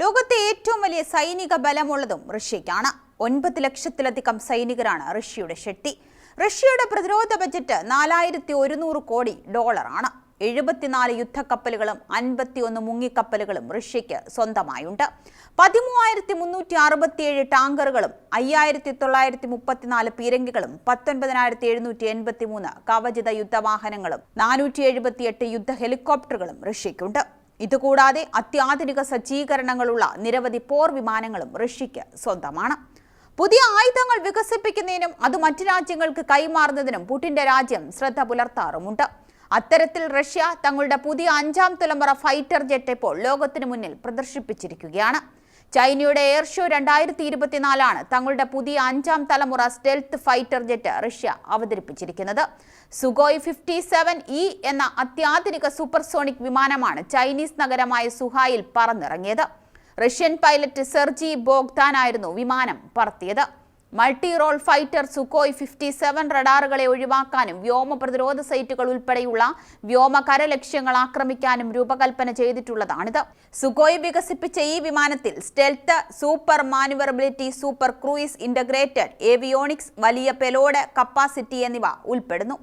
ലോകത്തെ ഏറ്റവും വലിയ സൈനിക ബലമുള്ളതും റഷ്യയ്ക്കാണ്. ഒൻപത് ലക്ഷത്തിലധികം സൈനികരാണ് റഷ്യയുടെ ശക്തി. റഷ്യയുടെ പ്രതിരോധ ബജറ്റ് നാലായിരത്തി ഒരുന്നൂറ് കോടി ഡോളറാണ്. എഴുപത്തിനാല് യുദ്ധക്കപ്പലുകളും അൻപത്തിയൊന്ന് മുങ്ങിക്കപ്പലുകളും റഷ്യയ്ക്ക് സ്വന്തമായുണ്ട്. പതിമൂവായിരത്തി മുന്നൂറ്റി അറുപത്തിയേഴ് ടാങ്കറുകളും അയ്യായിരത്തി തൊള്ളായിരത്തി മുപ്പത്തിനാല് പീരങ്കികളും പത്തൊൻപതിനായിരത്തി എഴുന്നൂറ്റി എൺപത്തി മൂന്ന് കവചിത യുദ്ധവാഹനങ്ങളും നാനൂറ്റി എഴുപത്തിയെട്ട് യുദ്ധ ഹെലികോപ്റ്ററുകളും റഷ്യയ്ക്കുണ്ട്. ഇതുകൂടാതെ അത്യാധുനിക സജ്ജീകരണങ്ങളുള്ള നിരവധി പോർ വിമാനങ്ങളും റഷ്യയ്ക്ക് സ്വന്തമാണ്. പുതിയ ആയുധങ്ങൾ വികസിപ്പിക്കുന്നതിനും അത് മറ്റു രാജ്യങ്ങൾക്ക് കൈമാറുന്നതിനും പുടിന്റെ രാജ്യം ശ്രദ്ധ പുലർത്താറുമുണ്ട്. അത്തരത്തിൽ റഷ്യ തങ്ങളുടെ പുതിയ അഞ്ചാം തലമുറ ഫൈറ്റർ ജെറ്റ് ഇപ്പോൾ ലോകത്തിനു മുന്നിൽ പ്രദർശിപ്പിച്ചിരിക്കുകയാണ്. ചൈനയുടെ എയർ ഷോ രണ്ടായിരത്തി ഇരുപത്തിനാലാണ് തങ്ങളുടെ പുതിയ അഞ്ചാം തലമുറ സ്റ്റെൽത്ത് ഫൈറ്റർ ജെറ്റ് റഷ്യ അവതരിപ്പിച്ചിരിക്കുന്നത്. സുഗോയ് ഫിഫ്റ്റി സെവൻ ഇ എന്ന അത്യാധുനിക സൂപ്പർസോണിക് വിമാനമാണ് ചൈനീസ് നഗരമായ സുഹായിൽ പറന്നിറങ്ങിയത്. റഷ്യൻ പൈലറ്റ് സെർജി ബോഗ്ദാനായിരുന്നു വിമാനം പറത്തിയത്. Multi role fighter Sukhoi fifty seven റഡാറുകളെ ഒഴിവാക്കാനും വ്യോമ പ്രതിരോധ സൈറ്റുകൾ ഉൾപ്പെടെയുള്ള വ്യോമകര ലക്ഷ്യങ്ങൾ ആക്രമിക്കാനും രൂപകൽപ്പന ചെയ്തിട്ടുള്ളതാണിത്. സുക്കോയ് വികസിപ്പിച്ച ഈ വിമാനത്തിൽ stealth super manoeuvrability super cruise integrated avionics വലിയ പെലോഡ് കപ്പാസിറ്റി എന്നിവ ഉൾപ്പെടുന്നു.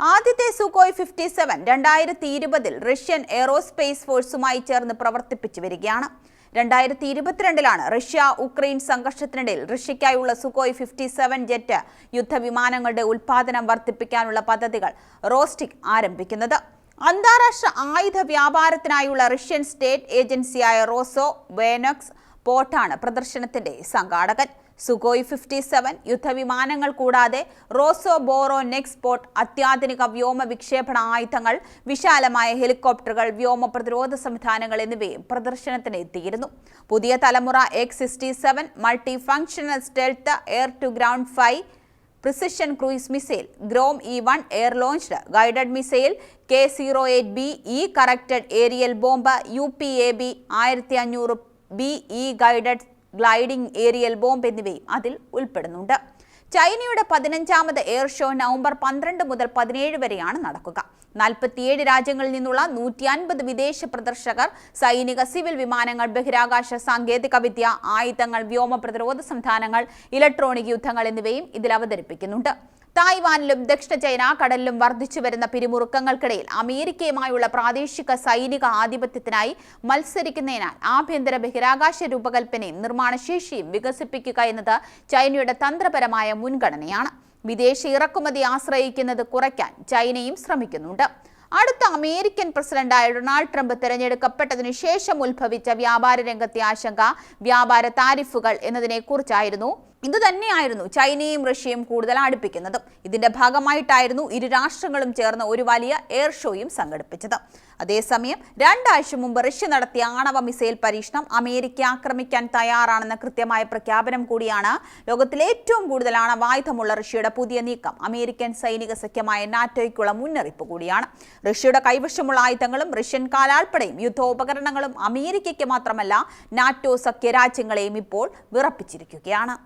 ആദ്യത്തെ സുക്കോയ് ഫിഫ്റ്റി സെവൻ രണ്ടായിരത്തി ഇരുപതിൽ റഷ്യൻ എയറോസ്പേസ് ഫോഴ്സുമായി ചേർന്ന് പ്രവർത്തിപ്പിച്ചു വരികയാണ്. രണ്ടായിരത്തി ഇരുപത്തിരണ്ടിലാണ് റഷ്യ ഉക്രൈൻ സംഘർഷത്തിനിടയിൽ റഷ്യയ്ക്കായുള്ള സുക്കോയ് ഫിഫ്റ്റി സെവൻ ജെറ്റ് യുദ്ധവിമാനങ്ങളുടെ ഉൽപാദനം വർദ്ധിപ്പിക്കാനുള്ള പദ്ധതികൾ റോസ്റ്റിക് ആരംഭിക്കുന്നത്. അന്താരാഷ്ട്ര ആയുധ വ്യാപാരത്തിനായുള്ള റഷ്യൻ സ്റ്റേറ്റ് ഏജൻസിയായ റോസോ വേനോക്സ് പോർട്ടാണ് പ്രദർശനത്തിന്റെ സംഘാടകൻ. സുഗോയ് ഫിഫ്റ്റി സെവൻ യുദ്ധവിമാനങ്ങൾ കൂടാതെ റോസോ ബോറോ നെക്സ് പോർട്ട് അത്യാധുനിക വ്യോമ വിക്ഷേപണ ആയുധങ്ങൾ വിശാലമായ ഹെലികോപ്റ്ററുകൾ വ്യോമ പ്രതിരോധ സംവിധാനങ്ങൾ എന്നിവയും പ്രദർശനത്തിന് എത്തിയിരുന്നു. പുതിയ തലമുറ X sixty seven multi functional stealth air to ground five precision cruise missile Grom E one air launched guided missile K zero eight B E corrected aerial bomb U P A B ആയിരത്തി അഞ്ഞൂറ് B E guided gliding aerial bomb എന്നിവയും അതിൽ ഉൾപ്പെടുന്നുണ്ട്. ചൈനയുടെ പതിനഞ്ചാമത് air show November പന്ത്രണ്ട് മുതൽ പതിനേഴ് വരെയാണ് നടക്കുക. നാൽപ്പത്തിയേഴ് രാജ്യങ്ങളിൽ നിന്നുള്ള നൂറ്റി അൻപത് വിദേശ പ്രദർശകർ സൈനിക സിവിൽ വിമാനങ്ങൾ ബഹിരാകാശ സാങ്കേതിക വിദ്യ ആയുധങ്ങൾ വ്യോമ പ്രതിരോധ സംവിധാനങ്ങൾ ഇലക്ട്രോണിക് യുദ്ധങ്ങൾ എന്നിവയും ഇതിൽ അവതരിപ്പിക്കുന്നുണ്ട്. തായ്വാനിലും ദക്ഷിണ ചൈന കടലിലും വർദ്ധിച്ചു വരുന്ന പിരിമുറുക്കങ്ങൾക്കിടയിൽ അമേരിക്കയുമായുള്ള പ്രാദേശിക സൈനിക ആധിപത്യത്തിനായി മത്സരിക്കുന്നതിനാൽ ആഭ്യന്തര ബഹിരാകാശ രൂപകൽപ്പനയും നിർമ്മാണശേഷിയും വികസിപ്പിക്കുക എന്നത് ചൈനയുടെ തന്ത്രപരമായ മുൻഗണനയാണ്. വിദേശ ഇറക്കുമതി ആശ്രയിക്കുന്നത് കുറയ്ക്കാൻ ചൈനയും ശ്രമിക്കുന്നുണ്ട്. അടുത്ത അമേരിക്കൻ പ്രസിഡന്റായ ഡൊണാൾഡ് ട്രംപ് തിരഞ്ഞെടുക്കപ്പെട്ടതിനു ശേഷം ഉത്ഭവിച്ച വ്യാപാര രംഗത്തെ ആശങ്ക വ്യാപാര താരിഫുകൾ എന്നതിനെ കുറിച്ചായിരുന്നു ഇത് തന്നെയായിരുന്നു ചൈനയും റഷ്യയും കൂടുതൽ അടുപ്പിക്കുന്നത്. ഇതിന്റെ ഭാഗമായിട്ടായിരുന്നു ഇരു രാഷ്ട്രങ്ങളും ചേർന്ന് ഒരു വലിയ എയർ ഷോയും സംഘടിപ്പിച്ചത്. അതേസമയം രണ്ടാഴ്ച മുമ്പ് റഷ്യ നടത്തിയ ആണവ മിസൈൽ പരീക്ഷണം അമേരിക്ക ആക്രമിക്കാൻ തയ്യാറാണെന്ന കൃത്യമായ പ്രഖ്യാപനം കൂടിയാണ് ലോകത്തിലെ ഏറ്റവും കൂടുതൽ ആണവായുധമുള്ള റഷ്യയുടെ പുതിയ നീക്കം. അമേരിക്കൻ സൈനിക സഖ്യമായ നാറ്റോയ്ക്കുള്ള മുന്നറിയിപ്പ് കൂടിയാണ്. റഷ്യയുടെ കൈവശമുള്ള ആയുധങ്ങളും റഷ്യൻ കാലാൾപ്പടയും യുദ്ധോപകരണങ്ങളും അമേരിക്കയ്ക്ക് മാത്രമല്ല നാറ്റോ സഖ്യരാജ്യങ്ങളെയും ഇപ്പോൾ വിറപ്പിച്ചിരിക്കുകയാണ്.